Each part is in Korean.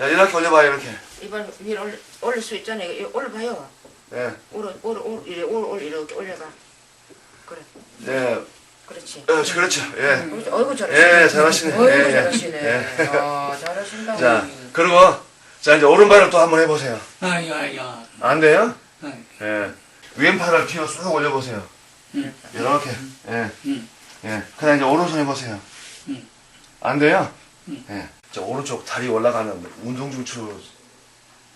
야, 이렇게 올려봐요, 이렇게. 이발 위로 올려, 올릴 수 있잖아요. 이거 올려봐요. 예. 올려, 올려, 올려, 이래, 올려, 올려, 이렇게 올려봐. 그래, 예. 그렇지. 어, 그렇죠. 예. 어이구, 어이구 잘하시네. 예, 잘하시네. 어이구 예, 예. 잘하시네. 예. 아, 잘하신다. 자, 그리고, 자, 이제 오른발을 또 한번 해보세요. 아이고, 아이고. 안 돼요? 아이고. 예. 왼팔을 뒤로 쑥 올려보세요. 응. 이렇게. 예. 응. 예. 그다음 이제 오른손 해보세요. 응. 안 돼요? 응. 예. 저 오른쪽 다리 올라가는 운동 중추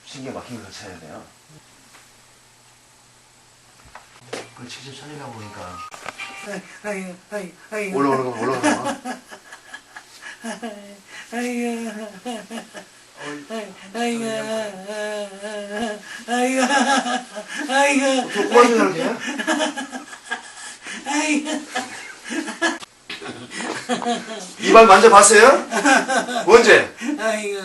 신경 막힌 거 쳐야 돼요. 그 직접 살리다 보니까 아이고, 아이고, 아이고. 올라오는 거 올라오는 거. 아이고. 아이고. 아이고. 아이고. 조그만 생각이야? 아이고. 이발 만져봤어요? 언제? 아이고.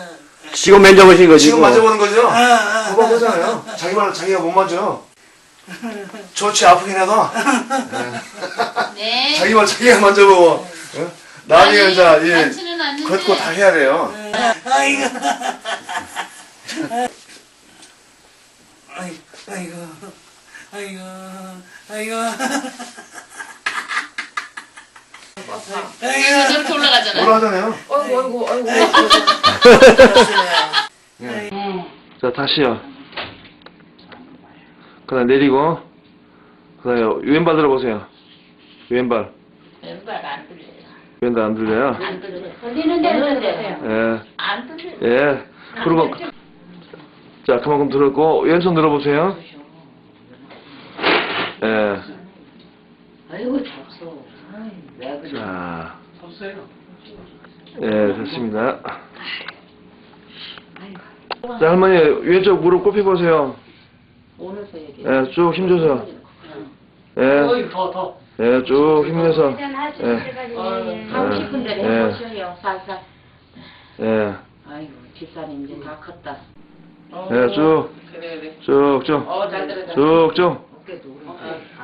지금 만져보신 거지. 지금 이거. 만져보는 거죠? 아, 아. 봐봐 보잖아요. 자기 말 자기가 못 만져. 좋지 아프긴 해도 네. 자기 말 자기가 만져보고 어? 나중에 이제 예, 많지는 않는데. 걷고 다 해야 돼요. 아이고. 아이고. 아이고. 아이고. 아이고. 이거 이렇게 올라가잖아요. 올라가잖아요. 어이구, 어이구, 어이구. 잘하시네. 자 다시요. 그다음 내리고 그다음에 왼발 들어보세요. 왼발 왼발 안 들려요. 왼발 안 들려요. 안 들려요. 들리는 대로 들려요. 예. 안 들려요. 예. 그리고 자 그만큼 들었고 왼손 들어보세요. 예. 아이고 그래? 자. 없어요. 예, 됐습니다. 자, 할머니, 왼쪽 무릎 꼽히 보세요. 오늘서 얘기. 예, 쭉 힘줘서. 예, 어이, 더, 더. 예, 쭉 힘내서. 예. 하고 싶은 대로 예. 해보셔요. 살살. 예, 아이고 집사님 이제 다 컸다. 예, 쭉, 그래, 그래. 쭉, 쭉, 어, 잘 들어, 잘 쭉, 쭉, 어깨도 오른쪽.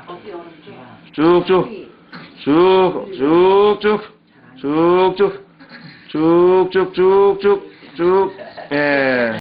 어깨 오른쪽. 쭉, 쭉, 쭉, 쭉, 쭉, 쭉, 쭉, 쭉, 쭉, 쭉, 쭉, 쭉, 예.